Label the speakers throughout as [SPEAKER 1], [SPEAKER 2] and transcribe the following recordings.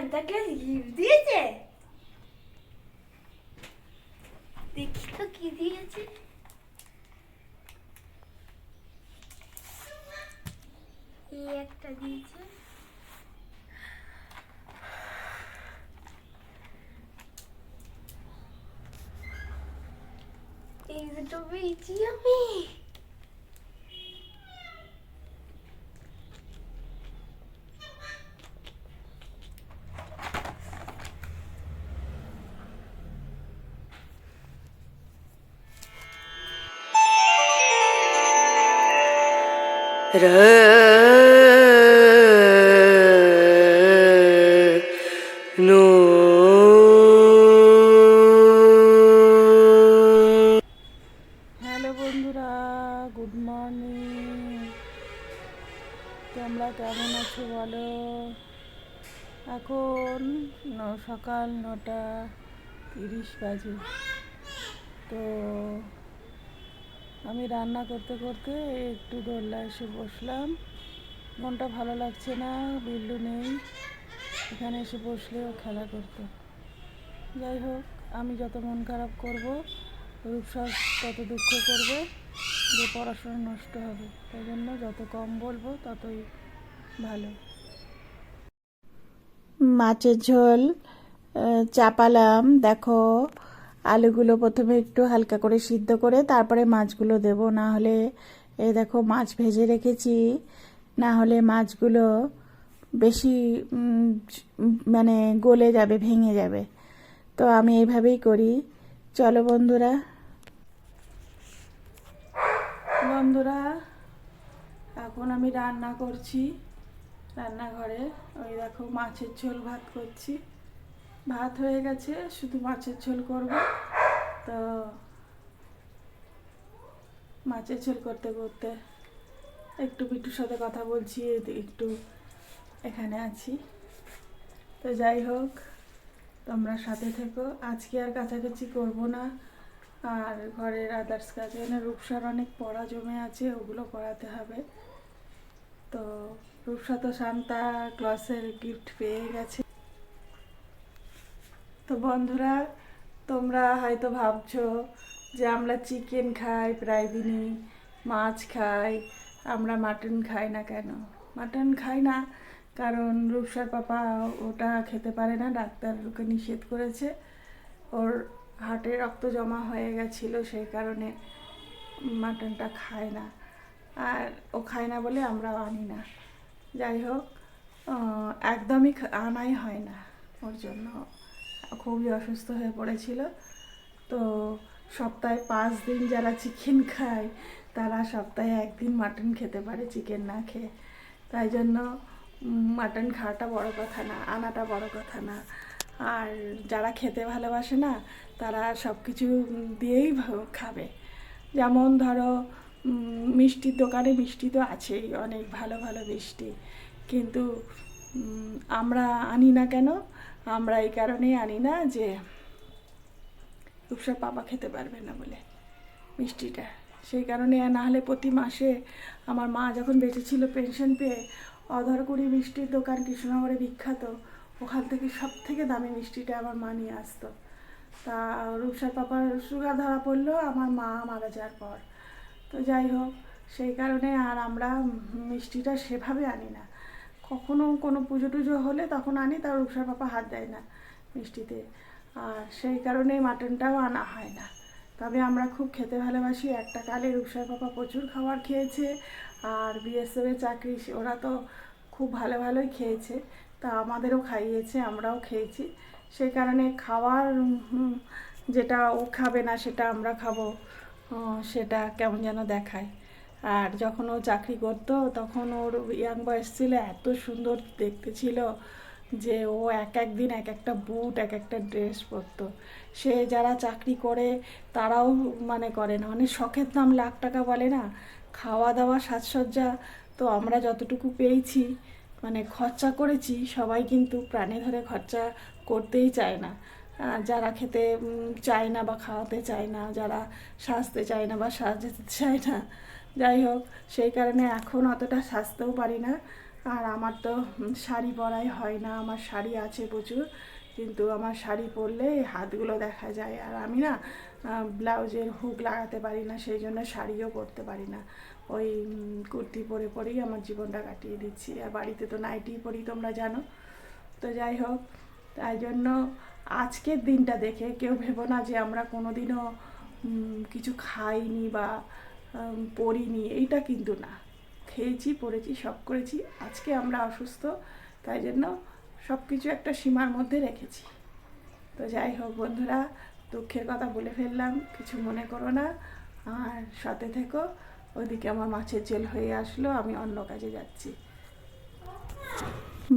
[SPEAKER 1] Santa Claus gift দিয়েছে দেখি তো কি দিয়েছে এই একটা দিয়েছে এই দুটো পেয়েছি আমি
[SPEAKER 2] নো
[SPEAKER 3] হ্যালো বন্ধুরা, গুড মর্নিং। তোমরা কেমন আছো বলো? এখন ন- সকাল নটা তিরিশ বাজে। তো আমি রান্না করতে করতে একটু দোল্লা এসে বসলাম। মনটা ভালো লাগছে না, বিল্লু নেই। এখানে এসে বসলেও খেলা করতো। যাই হোক, আমি যত মন খারাপ করব রূপসাস তত দুঃখ করবে যে পড়াশোনা নষ্ট হবে। তাই জন্য যত কম বলব, ততই ভালো। মাছের ঝোল চাপালাম, দেখো। আলুগুলো প্রথমে একটু হালকা করে সিদ্ধ করে তারপরে মাছগুলো দেব। না হলে এই দেখো মাছ ভেজে রেখেছি। না হলে মাছগুলো বেশি মানে গলে যাবে, ভেঙে যাবে। তো আমি এইভাবেই করি। চলো বন্ধুরা। বন্ধুরা, এখন আমি রান্না করছি রান্নাঘরে। ওই দেখো মাছের ঝোল ভাত করছি। ভাত হয়ে গেছে, শুধু মাছের ঝোল করব। তো মাছের ঝোল করতে করতে একটু বিটুর সাথে কথা বলছি একটু এখানে আছি। তো যাই হোক, তোমরা সাথে থেকো। আজকে আর কাছাকাছি করব না। আর ঘরের আদার্স কাজে না রূপসার অনেক পড়া জমে আছে, ওগুলো করাতে হবে। তো রূপসা তো শান্তা ক্লাসের গিফট পেয়ে গেছে। বন্ধুরা, তোমরা হয়তো ভাবছ যে আমরা চিকেন খাই, প্রায় দিনই মাছ খাই, আমরা মাটন খাই না কেন? মাটন খাই না কারণ রূপসার পাপা ওটা খেতে পারে না, ডাক্তার ওকে নিষেধ করেছে। ওর হার্টে রক্ত জমা হয়ে গেছিল, সেই কারণে মাটনটা খায় না। আর ও খায় না বলে আমরা আনি না। যাই হোক একদমই আনাই হয় না ওর জন্য। খুবই অসুস্থ হয়ে পড়েছিল। তো সপ্তাহে পাঁচ দিন যারা চিকেন খায়, তারা সপ্তাহে একদিন মাটন খেতে পারে চিকেন না খেয়ে। তাই জন্য মাটন খাওয়াটা বড় কথা না, আনাটা বড় কথা না। আর যারা খেতে ভালোবাসে না, তারা সব কিছু দিয়েই খাবে। যেমন ধরো মিষ্টির দোকানে মিষ্টি তো আছেই, অনেক ভালো ভালো মিষ্টি। কিন্তু আমরা আনি না কেন? আমরা এই কারণেই আনি না যে রূপসার পাপা খেতে পারবে না বলে মিষ্টিটা। সেই কারণে না হলে প্রতি মাসে আমার মা যখন বেঁচে ছিল পেনশন পেয়ে অধরকুড়ি মিষ্টির দোকান কৃষ্ণনগরে বিখ্যাত, ওখান থেকে সব থেকে দামি মিষ্টিটা আমার মা নিয়ে আসতো। তা রূপসার পাপার সুগার ধরা পড়ল, আমার মা মারা যাওয়ার পর। তো যাই হোক, সেই কারণে আর আমরা মিষ্টিটা সেভাবে আনি না। কখনো কোনো পুজো টুজো হলে তখন আনি, তার রূপসার পাপা হাত দেয় না মিষ্টিতে। আর সেই কারণে মাটনটাও আনা হয় না। তবে আমরা খুব খেতে ভালোবাসি, একটা কালে রূপসার পাপা প্রচুর খাবার খেয়েছে, আর বিএসএফের চাকরি ওরা তো খুব ভালো ভালোই খেয়েছে, তা আমাদেরও খাইয়েছে, আমরাও খেয়েছি। সেই কারণে খাওয়ার যেটা ও খাবে না সেটা আমরা খাব সেটা কেমন যেন দেখায়। আর যখন ও চাকরি করতো, তখন ওর ইয়াং বয়স ছিল, এত সুন্দর দেখতে ছিল যে ও এক এক দিন এক একটা বুট এক একটা ড্রেস পরতো। সে যারা চাকরি করে, তারাও মানে করে না। অনেক শখের দাম লাখ টাকা বলে না, খাওয়া দাওয়া, সাজসজ্জা তো আমরা যতটুকু পেয়েছি মানে খরচা করেছি, সবাই কিন্তু প্রাণে ধরে খরচা করতেই চায় না। যারা খেতে চায় না বা খাওয়াতে চায় না, যারা সাজতে চায় না বা সাজাতে চায় না যাই হোক সেই কারণে এখন অতটা সাজতেও পারি না। আর আমার তো শাড়ি পরাই হয় না আমার শাড়ি আছে প্রচুর। কিন্তু আমার শাড়ি পরলে হাতগুলো দেখা যায়। আর আমি না ব্লাউজের হুক লাগাতে পারি না সেই জন্য শাড়িও পরতে পারি না। ওই কুর্তি পরে পরেই আমার জীবনটা কাটিয়ে দিচ্ছি। আর বাড়িতে তো নাইটি পরি তোমরা জানো। তো যাই হোক তাই জন্য আজকের দিনটা দেখে কেউ ভেবো না যে আমরা কোনোদিনও উম, কিছু খাইনি বা পড়িনি, এইটা কিন্তু না। খেয়েছি, পড়েছি, সব করেছি। আজকে আমরা অসুস্থ, তাই জন্য সব কিছু একটা সীমার মধ্যে রেখেছি। তো যাই হোক বন্ধুরা, দুঃখের কথা বলে ফেললাম, কিছু মনে করো না। আর সাথে থেকো ওইদিকে আমার মাছের জেল হয়ে আসলো, আমি অন্য কাজে যাচ্ছি।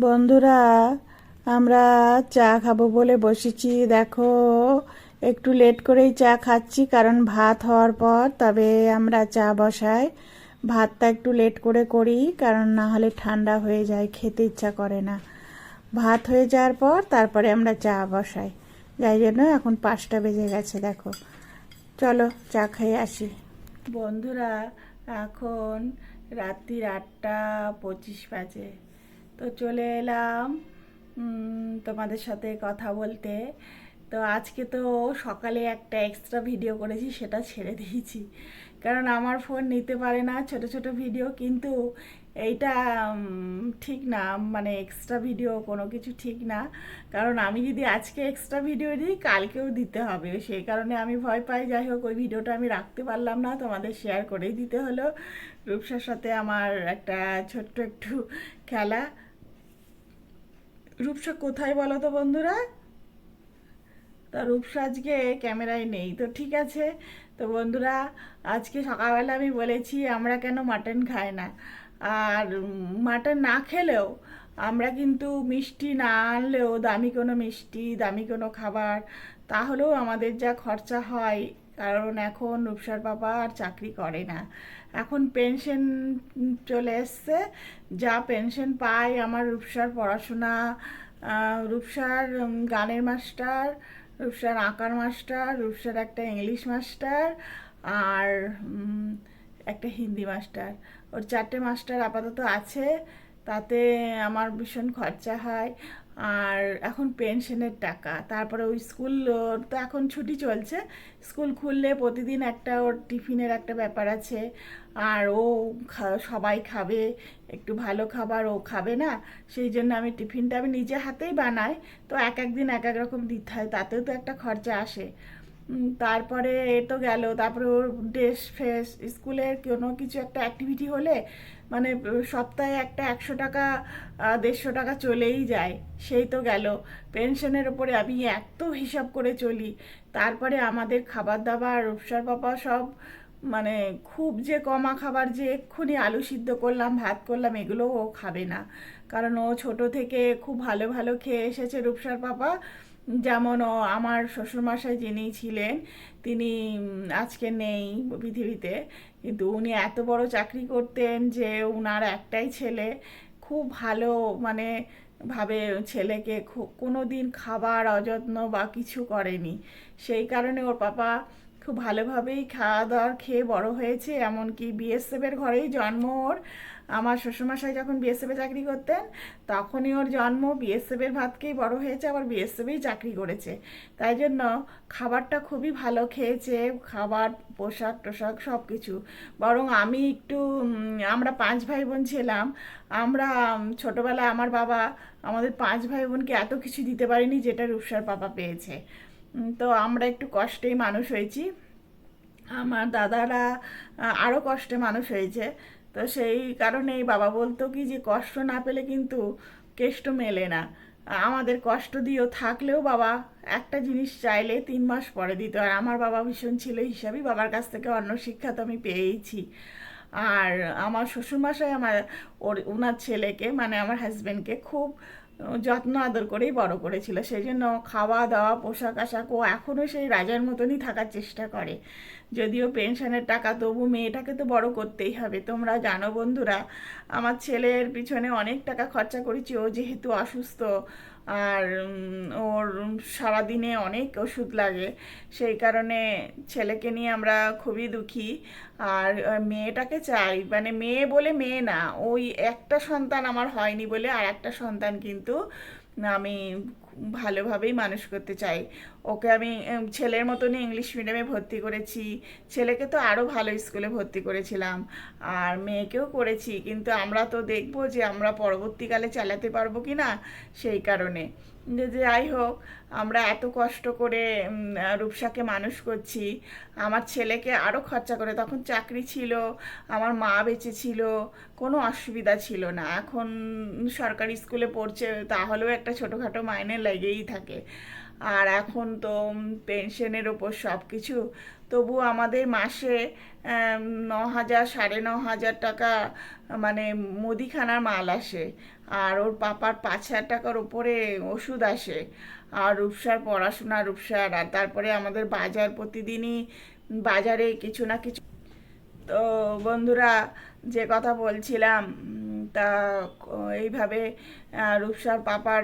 [SPEAKER 3] বন্ধুরা, আমরা চা খাব বলে বসেছি, দেখো। একটু লেট করেই চা খাচ্ছি, কারণ ভাত হওয়ার পর, তবে আমরা চা বসাই। ভাতটা একটু লেট করে করি, কারণ না হলে ঠান্ডা হয়ে যায়, খেতে ইচ্ছা করে না। ভাত হয়ে যাওয়ার পর, তারপরে আমরা চা বসাই। যাই জন্য এখন পাঁচটা বেজে গেছে, দেখো। চলো, চা খেয়ে আসি। বন্ধুরা, এখন রাত্রির আটটা পঁচিশ বাজে। তো চলে এলাম তোমাদের সাথে কথা বলতে। তো আজকে তো সকালে একটা এক্সট্রা ভিডিও করেছি, সেটা ছেড়ে দিয়েছি। কারণ আমার ফোন নিতে পারে না, ছোট ছোট ভিডিও কিন্তু এইটা ঠিক না মানে এক্সট্রা ভিডিও কোনো কিছু ঠিক না। কারণ আমি যদি আজকে এক্সট্রা ভিডিও দিই, কালকেও দিতে হবে। সেই কারণে আমি ভয় পাই, যাই হোক, ওই ভিডিওটা আমি রাখতে পারলাম না, তোমাদের শেয়ার করেই দিতে হলো। রূপসার সাথে আমার একটা ছোট্ট একটু খেলা। রূপসা, কোথায় বলো তো বন্ধুরা? তা রূপসাজকে ক্যামেরায় নেই। তো ঠিক আছে। তো বন্ধুরা, আজকে সকালবেলা আমি বলেছি আমরা কেন মাটন খাই না। আর মাটন না খেলেও আমরা কিন্তু মিষ্টি না আনলেও দামি কোনো মিষ্টি, দামি কোনো খাবার, তাহলেও আমাদের যা খরচা হয়, কারণ এখন রূপসার বাবা আর চাকরি করে না। এখন পেনশন চলে এসছে। যা পেনশন পায় আমার রূপসার পড়াশোনা রূপসার গানের মাস্টার রূপসার আঁকার মাস্টার, রূপসার একটা ইংলিশ মাস্টার আর একটা হিন্দি মাস্টার। ওর চারটে মাস্টার আপাতত আছে, তাতে আমার ভীষণ খরচা হয়। আর এখন পেনশনের টাকা। তারপরে ওই স্কুল তো এখন ছুটি চলছে। স্কুল খুললে প্রতিদিন একটা ওর টিফিনের একটা ব্যাপার আছে। আর ও সবাই খাবে। একটু ভালো খাবার ও খাবে না। সেই জন্য আমি টিফিনটা আমি নিজে হাতেই বানাই। তো এক এক দিন এক এক রকম দিতে হয়, তাতেও তো একটা খরচা আসে। তারপরে এ তো গেল। তারপরে ওর ড্রেস ফ্রেস স্কুলের কোনো কিছু একটা অ্যাক্টিভিটি হলে মানে সপ্তাহে একটা একশো টাকা দেড়শো টাকা চলেই যায়। সেই তো গেল। পেনশনের ওপরে আমি এত হিসাব করে চলি। তারপরে আমাদের খাবার দাবার, রূপসার পাপা সব মানে খুব যে কমা খাবার, যে এক্ষুনি আলু সিদ্ধ করলাম, ভাত করলাম, এগুলো ও খাবে না। কারণ ও ছোট থেকে খুব ভালো ভালো খেয়ে এসেছে রূপসার পাপা। যেমন আমার শ্বশুরমশাই যিনি ছিলেন, তিনি আজকে নেই পৃথিবীতে। কিন্তু উনি এত বড় চাকরি করতেন যে উনার একটাই ছেলে, খুব ভালো মানে ভাবে ছেলেকে কোনো দিন খাবার অযত্ন বা কিছু করেনি। সেই কারণে ওর পাপা খুব ভালোভাবেই খাওয়া দাওয়ার খেয়ে বড় হয়েছে, এমনকি বিএসএফের ঘরেই জন্ম ওর। আমার শ্বশুরমশাই যখন বিএসএফে চাকরি করতেন, তখনই ওর জন্ম বিএসএফের ভাতকেই বড় হয়েছে, আবার বিএসএফেই চাকরি করেছে। তাই জন্য খাবারটা খুবই ভালো খেয়েছে, খাবার, পোশাক টোশাক সব কিছু বরং আমি একটু আমরা পাঁচ ভাই বোন ছিলাম, আমরা ছোটবেলায় আমার বাবা আমাদের পাঁচ ভাই বোনকে এত কিছু দিতে পারিনি যেটা রূপসার পাপা পেয়েছে। তো আমরা একটু কষ্টেই মানুষ হয়েছি। আমার দাদারা আরও কষ্টে মানুষ হয়েছে। তো সেই কারণেই বাবা বলতো কি যে, কষ্ট না পেলে কিন্তু কেষ্ট মেলে না। আমাদের কষ্ট দিয়েও থাকলেও বাবা একটা জিনিস চাইলে তিন মাস পরে দিত। আর আমার বাবা ভীষণ ছিল হিসাবেই বাবার কাছ থেকে অন্য শিক্ষা তো আমি পেয়েইছি। আর আমার শ্বশুরমশাই আমার ওর ওনার ছেলেকে মানে আমার হাজব্যান্ডকে খুব যত্ন আদর করেই বড় করেছিল। সেই জন্য খাওয়া দাওয়া, পোশাক আশাক ও এখনও সেই রাজার মতনই থাকার চেষ্টা করে। যদিও পেনশনের টাকা, তবু মেয়েটাকে তো বড় করতেই হবে। তোমরা জানো বন্ধুরা, আমার ছেলের পিছনে অনেক টাকা খরচা করেছি। ও যেহেতু অসুস্থ আর ওর সারাদিনে অনেক ওষুধ লাগে। সেই কারণে ছেলেকে নিয়ে আমরা খুবই দুঃখী। আর মেয়েটাকে চাই মানে মেয়ে বলে মেয়ে না, ওই একটা সন্তান আমার হয়নি বলে আর একটা সন্তান কিন্তু আমি ভালোভাবেই মানুষ করতে চাই। ওকে আমি ছেলের মতনই ইংলিশ মিডিয়ামে ভর্তি করেছি। ছেলেকে তো আরও ভালো স্কুলে ভর্তি করেছিলাম। আর মেয়েকেও করেছি। কিন্তু আমরা তো দেখব যে আমরা পরবর্তীকালে চালাতে পারব কি না, সেই কারণে। যে যাই হোক, আমরা এত কষ্ট করে রূপসাকে মানুষ করছি। আমার ছেলেকে আরও খরচা করে, তখন চাকরি ছিল, আমার মা বেঁচে ছিল, কোনো অসুবিধা ছিল না। এখন সরকারি স্কুলে পড়ছে, তাহলেও একটা ছোটোখাটো মাইনে লেগেই থাকে। আর এখন তো পেনশনের ওপর সব কিছু তবু আমাদের মাসে ন হাজার, সাড়ে ন হাজার টাকা মানে মুদিখানার মাল আসে। আর ওর পাপার পাঁচ হাজার টাকার ওপরে ওষুধ আসে। আর রূপসার পড়াশোনা, রূপসার, আর তারপরে আমাদের বাজার প্রতিদিনই বাজারে কিছু না কিছু তো বন্ধুরা, যে কথা বলছিলাম তা এইভাবে রূপসার পাপার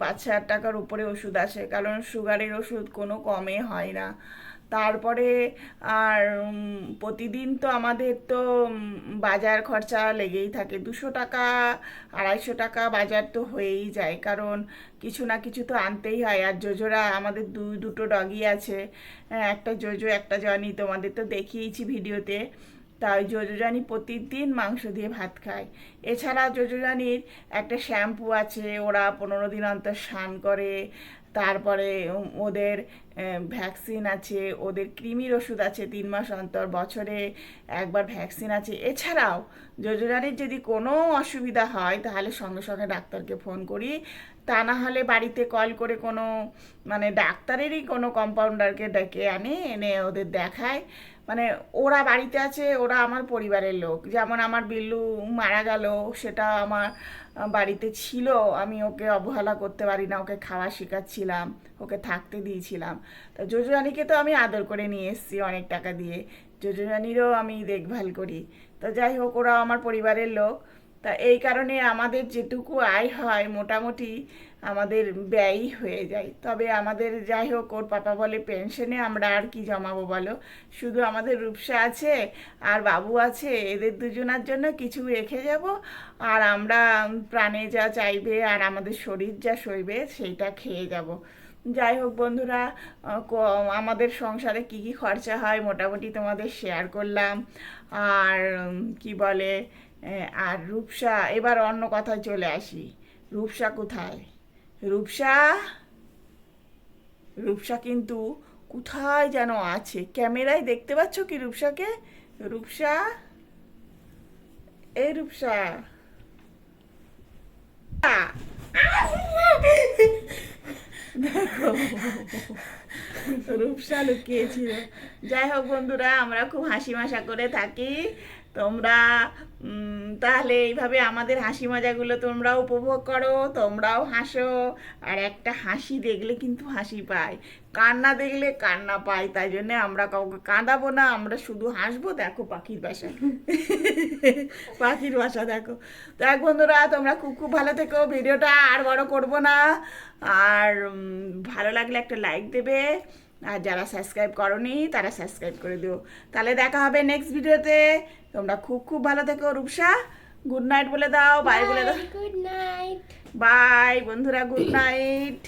[SPEAKER 3] পাঁচ হাজার টাকার উপরে ওষুধ আসে। কারণ সুগারের ওষুধ কোনো কমে হয় না। তারপরে আর প্রতিদিন তো আমাদের তো বাজার খরচা লেগেই থাকে। দুশো টাকা আড়াইশো টাকা বাজার তো হয়েই যায়। কারণ কিছু না কিছু তো আনতেই হয়। আর জোজোরা আমাদের দু দুটো ডগি আছে। হ্যাঁ, একটা জোজো একটা জনি। তোমাদের তো দেখিয়েছি ভিডিওতে। তাই জোজোজানি প্রতিদিন মাংস দিয়ে ভাত খায়। এছাড়া জোজোজানির একটা শ্যাম্পু আছে। ওরা পনেরো দিন অন্তর স্নান করে। তারপরে ওদের ভ্যাকসিন আছে, ওদের কৃমির ওষুধ আছে তিন মাস অন্তর, বছরে একবার ভ্যাকসিন আছে। এছাড়াও, যোজনারির যদি কোনো অসুবিধা হয়, তাহলে সঙ্গে সঙ্গে ডাক্তারকে ফোন করি। তা না হলে বাড়িতে কল করে কোনো মানে ডাক্তারেরই কোনো কম্পাউন্ডারকে ডেকে আনে, এনে ওদের দেখায়। মানে ওরা বাড়িতে আছে, ওরা আমার পরিবারের লোক। যেমন আমার বিল্লু মারা গেল, সেটা আমার বাড়িতে ছিল। আমি ওকে অবহেলা করতে পারি না, ওকে খাওয়া শেখাচ্ছিলাম, ওকে থাকতে দিয়েছিলাম। তো যোজরানিকে তো আমি আদর করে নিয়ে এসেছি অনেক টাকা দিয়ে। যোজরানিরও আমি দেখভাল করি। তো যাই হোক ওরা আমার পরিবারের লোক। তা এই কারণে আমাদের যেটুকু আয় হয় মোটামুটি আমাদের ব্যয়ই হয়ে যায়। তবে আমাদের যাই হোক, ওর পাপা বলে পেনশনে আমরা আর কি জমাবো বলো? শুধু আমাদের রূপসা আছে, আর বাবু আছে, এদের দুজনার জন্য কিছু রেখে যাব, আর আমরা প্রাণে যা চাইবে আর আমাদের শরীর যা সইবে সেইটা খেয়ে যাব। যাই হোক বন্ধুরা আমাদের সংসারে কি কি খরচা হয় মোটামুটি তোমাদের শেয়ার করলাম। আর কি বলে আর রূপসা, এবার অন্য কথায় চলে আসি। রূপসা কোথায়? রূপসা? রূপসা কিন্তু কোথায় যেন আছে? ক্যামেরায় দেখতে পাচ্ছ কি রূপসাকে? রূপসা? এই রূপসা। রূপসা লুকিয়েছিল। যাই হোক বন্ধুরা, আমরা খুব হাসি মজা করে থাকি। তোমরা তাহলে এইভাবে আমাদের হাসি মজাগুলো তোমরাও উপভোগ করো তোমরাও হাসো। আর একটা হাসি দেখলে কিন্তু হাসি পায়। কান্না দেখলে কান্না পায় তাই জন্য আমরা কাউকে কাঁদাবো না আমরা শুধু হাসবো। দেখো পাখির বাসা। পাখির বাসা দেখো। তো এক বন্ধুরা তোমরা খুব খুব ভালো থেকো ভিডিওটা আর বড় করব না। আর ভালো লাগলে একটা লাইক দেবে। আর যারা সাবস্ক্রাইব করনি তারা সাবস্ক্রাইব করে দিও। তাহলে দেখা হবে নেক্সট ভিডিওতে তোমরা খুব খুব ভালো থেকো রূপসা। গুড নাইট বলে দাও বাই বলে দাও।
[SPEAKER 1] গুড নাইট
[SPEAKER 3] বাই বন্ধুরা গুড নাইট